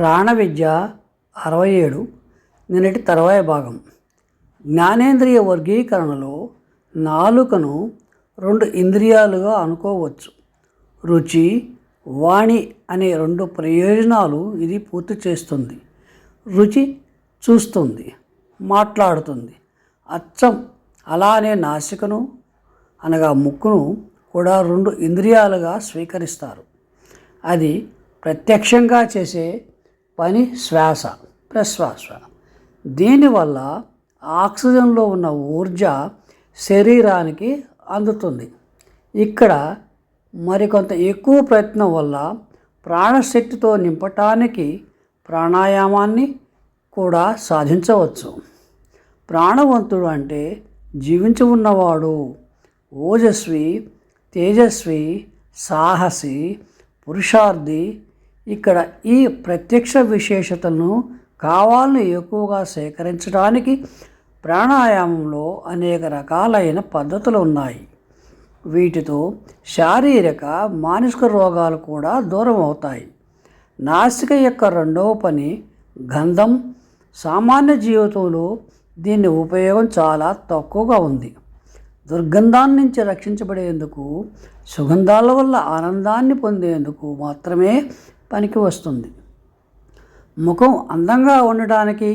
ప్రాణ విద్య అరవై ఏడు నిన్నటి తర్వాయి భాగం. జ్ఞానేంద్రియ వర్గీకరణలో నాలుకను రెండు ఇంద్రియాలుగా అనుకోవచ్చు. రుచి వాణి అనే రెండు ప్రయోజనాలు ఇది పూర్తి చేస్తుంది. రుచి చూస్తుంది మాట్లాడుతుంది. అచ్చం అలానే నాసికను అనగా ముక్కును కూడా రెండు ఇంద్రియాలుగా స్వీకరిస్తారు. అది ప్రత్యక్షంగా చేసే పని శ్వాస ప్రశ్వాస. దీనివల్ల ఆక్సిజన్లో ఉన్న ఊర్జ శరీరానికి అందుతుంది. ఇక్కడ మరికొంత ఎక్కువ ప్రయత్నం వల్ల ప్రాణశక్తితో నింపటానికి ప్రాణాయామాన్ని కూడా సాధించవచ్చు. ప్రాణవంతుడు అంటే జీవించి ఉన్నవాడు. ఓజస్వి తేజస్వి సాహసి పురుషార్థి ఇక్కడ ఈ ప్రత్యక్ష విశేషతలను కావాలని ఎక్కువగా సేకరించడానికి ప్రాణాయామంలో అనేక రకాలైన పద్ధతులు ఉన్నాయి. వీటితో శారీరక మానసిక రోగాలు కూడా దూరం అవుతాయి. నాసిక యొక్క రెండవ పని గంధం. సామాన్య జీవితంలో దీని ఉపయోగం చాలా తక్కువగా ఉంది. దుర్గంధాన్ని నుంచి రక్షించబడేందుకు సుగంధాల వల్ల ఆనందాన్ని పొందేందుకు మాత్రమే పనికి వస్తుంది. ముఖం అందంగా ఉండడానికి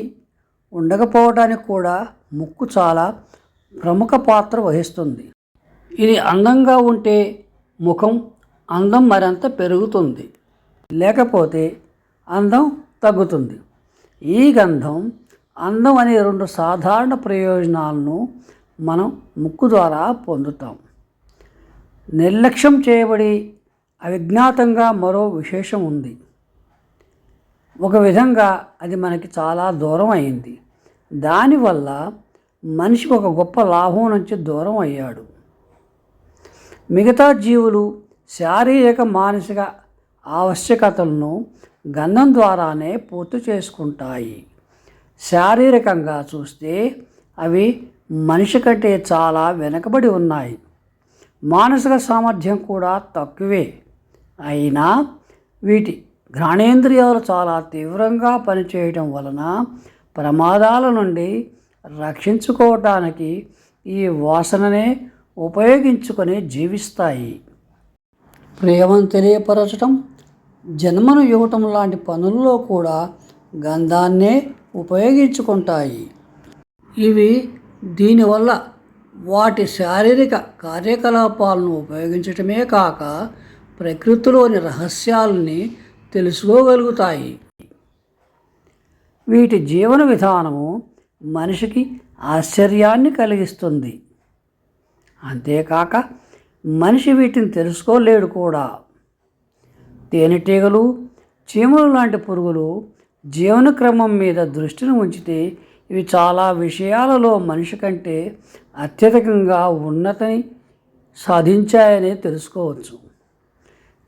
ఉండకపోవడానికి కూడా ముక్కు చాలా ప్రముఖ పాత్ర వహిస్తుంది. ఇది అందంగా ఉంటే ముఖం అందం మరింత పెరుగుతుంది. లేకపోతే అందం తగ్గుతుంది. ఈ గంధం అందం అనే రెండు సాధారణ ప్రయోజనాలను మనం ముక్కు ద్వారా పొందుతాం. నిర్లక్ష్యం చేయబడి అవిజ్ఞాతంగా మరో విశేషం ఉంది. ఒక విధంగా అది మనకి చాలా దూరం అయింది. దానివల్ల మనిషి ఒక గొప్ప లాభం నుంచి దూరం అయ్యాడు. మిగతా జీవులు శారీరక మానసిక ఆవశ్యకతలను గంధం ద్వారానే పూర్తి చేసుకుంటాయి. శారీరకంగా చూస్తే అవి మనిషి కంటే చాలా వెనకబడి ఉన్నాయి. మానసిక సామర్థ్యం కూడా తక్కువే. అయినా వీటి ఘ్రాణేంద్రియాలు చాలా తీవ్రంగా పనిచేయటం వలన ప్రమాదాల నుండి రక్షించుకోవటానికి ఈ వాసననే ఉపయోగించుకొని జీవిస్తాయి. ప్రేమను తెలియపరచటం జన్మను ఇవ్వటం లాంటి పనుల్లో కూడా గంధాన్నే ఉపయోగించుకుంటాయి. ఇవి దీనివల్ల వాటి శారీరక కార్యకలాపాలను ఉపయోగించటమే కాక ప్రకృతిలోని రహస్యాలని తెలుసుకోగలుగుతాయి. వీటి జీవన విధానము మనిషికి ఆశ్చర్యాన్ని కలిగిస్తుంది. అంతేకాక మనిషి వీటిని తెలుసుకోలేడు కూడా. తేనెటీగలు చీమలు లాంటి పురుగులు జీవన క్రమం మీద దృష్టిని ఉంచితే ఇవి చాలా విషయాలలో మనిషి కంటే అత్యధికంగా ఉన్నతిని సాధించాయని తెలుసుకోవచ్చు.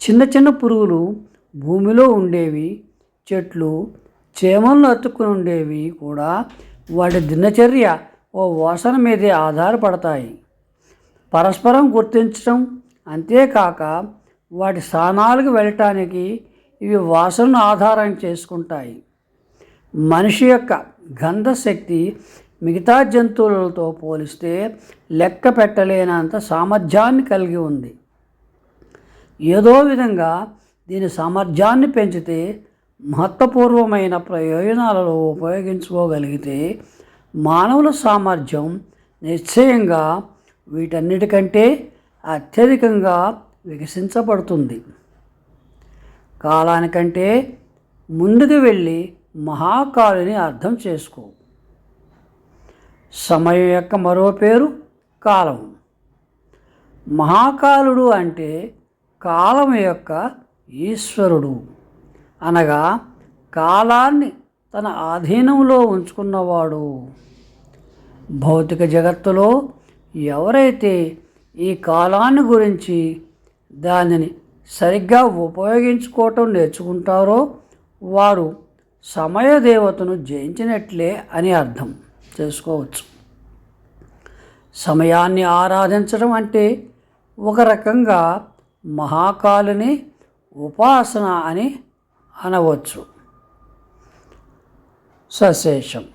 చిన్న చిన్న పురుగులు భూమిలో ఉండేవి చెట్లు చేమలను అతుక్కుని ఉండేవి కూడా వాటి దినచర్య ఓ వాసన మీదే ఆధారపడతాయి. పరస్పరం గుర్తించడం అంతేకాక వాటి స్థానాలకు వెళ్ళటానికి ఇవి వాసనను ఆధారం చేసుకుంటాయి. మనిషి యొక్క గంధశక్తి మిగతా జంతువులతో పోలిస్తే లెక్క పెట్టలేనంత సామర్థ్యాన్ని కలిగి ఉంది. ఏదో విధంగా దీని సామర్థ్యాన్ని పెంచితే మహత్వపూర్వమైన ప్రయోజనాలలో ఉపయోగించుకోగలిగితే మానవుల సామర్థ్యం నిశ్చయంగా వీటన్నిటికంటే అత్యధికంగా వికసించబడుతుంది. కాలానికంటే ముందుకు వెళ్ళి మహాకాలుని అర్థం చేసుకో. సమయం యొక్క మరో పేరు కాలం. మహాకాలుడు అంటే కాలం యొక్క ఈశ్వరుడు. అనగా కాలాన్ని తన ఆధీనంలో ఉంచుకున్నవాడు. భౌతిక జగత్తులో ఎవరైతే ఈ కాలాన్ని గురించి దానిని సరిగ్గా ఉపయోగించుకోవటం నేర్చుకుంటారో వారు సమయదేవతను జయించినట్లే అని అర్థం. చేసుకోవచ్చు. సమయాన్ని ఆరాధించడం అంటే ఒక రకంగా మహాకాళిని ఉపాసన అని అనవచ్చు. సశేషం.